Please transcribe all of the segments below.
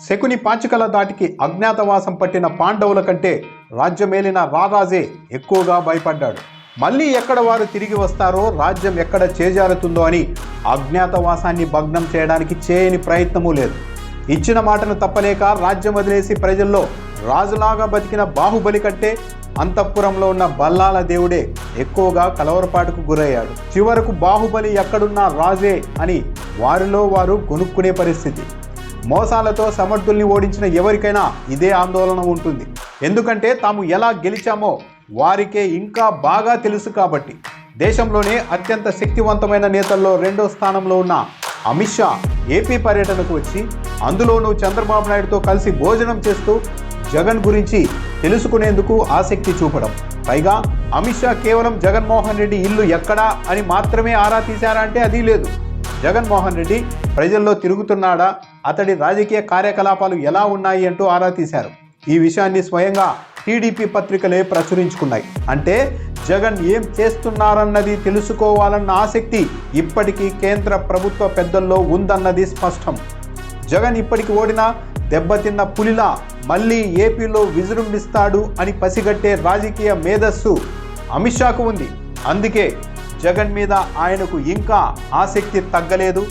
శకుని పాచికల దాటికి అజ్ఞాతవాసం పట్టిన పాండవుల కంటే రాజ్యమేలిన రారాజే ఎక్కువగా భయపడ్డాడు. మళ్ళీ ఎక్కడ వారు తిరిగి వస్తారో రాజ్యం ఎక్కడ చేజారుతుందో అని అజ్ఞాతవాసాన్ని భగ్నం చేయడానికి చేయని ప్రయత్నమూ లేదు. ఇచ్చిన మాటను తప్పలేక రాజ్యం వదిలేసి ప్రజల్లో రాజులాగా బతికిన బాహుబలి కంటే అంతఃపురంలో ఉన్న బల్లాల దేవుడే ఎక్కువగా కలవరపాటుకు గురయ్యాడు. చివరకు బాహుబలి ఎక్కడున్నా రాజే అని వారిలో వారు కొనుక్కునే పరిస్థితి. మోసాలతో సమర్థుల్ని ఓడించిన ఎవరికైనా ఇదే ఆందోళన ఉంటుంది. ఎందుకంటే తాము ఎలా గెలిచామో వారికే ఇంకా బాగా తెలుసు కాబట్టి. దేశంలోనే అత్యంత శక్తివంతమైన నేతల్లో రెండో స్థానంలో ఉన్న అమిత్ షా ఏపీ పర్యటనకు వచ్చి అందులోనూ చంద్రబాబు నాయుడుతో కలిసి భోజనం చేస్తూ జగన్ గురించి తెలుసుకునేందుకు ఆసక్తి చూపడం. పైగా అమిత్ షా కేవలం జగన్మోహన్ రెడ్డి ఇల్లు ఎక్కడా అని మాత్రమే ఆరా తీశారా అంటే అది లేదు. జగన్మోహన్ రెడ్డి ప్రజల్లో తిరుగుతున్నాడా? అతడి రాజకీయ కార్యకలాపాలు ఎలా ఉన్నాయి అంటూ ఆరా తీశారు. ఈ విషయాన్ని స్వయంగా టీడీపీ పత్రికలే ప్రచురించుకున్నాయి. అంటే జగన్ ఏం చేస్తున్నారన్నది తెలుసుకోవాలన్న ఆసక్తి ఇప్పటికీ కేంద్ర ప్రభుత్వ పెద్దల్లో ఉందన్నది స్పష్టం. జగన్ ఇప్పటికి ఓడినా దెబ్బతిన్న పులిలా మళ్ళీ ఏపీలో విజృంభిస్తాడు అని పసిగట్టే రాజకీయ మేధస్సు అమిత్ షాకు ఉంది. అందుకే జగన్ మీద ఆయనకు ఇంకా ఆసక్తి తగ్గలేదు.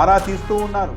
ఆరా తీస్తూ ఉన్నారు.